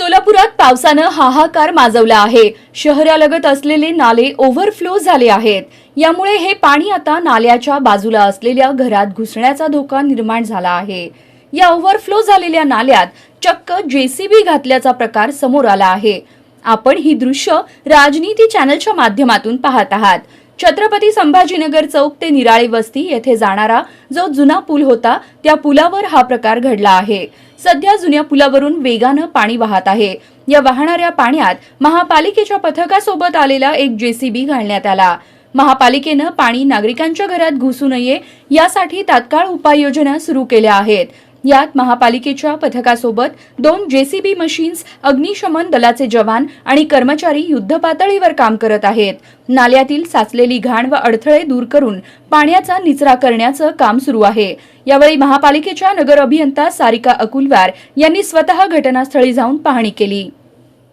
सोलापुरात पावसानं हाहाकार माजवला आहे. शहरालगत असलेले नाले ओव्हरफ्लो झाले आहेत. यामुळे हे पाणी आता नाल्याच्या बाजूला असलेल्या घरात घुसण्याचा धोका निर्माण झाला आहे. या ओव्हरफ्लो झालेल्या नाल्यात चक्क जेसीबी घातल्याचा प्रकार समोर आला आहे. आपण ही दृश्य राजनीती चॅनलच्या माध्यमातून पाहत आहात. छत्रपती संभाजीनगर चौक ते निराळे वस्ती येथे जाणारा जो जुना पूल होता त्या पुलावर हा प्रकार घडला आहे. सध्या जुन्या पुलावरून वेगानं पाणी वाहत आहे. या वाहणाऱ्या पाण्यात महापालिकेच्या पथकासोबत आलेला एक जेसीबी घालण्यात आला. महापालिकेनं पाणी नागरिकांच्या घरात घुसू नये यासाठी तात्काळ उपाययोजना सुरू केल्या आहेत. यात महापालिकेच्या पथकासोबत दोन जेसीबी मशीन्स अग्निशमन दलाचे जवान आणि कर्मचारी युद्धपातळीवर काम करत आहेत. नाल्यातील साचलेली घाण व अडथळे दूर करून पाण्याचा निचरा करण्याचं काम सुरू आहे. यावेळी महापालिकेच्या नगर अभियंता सारिका अकुलवार यांनी स्वतः घटनास्थळी जाऊन पाहणी केली.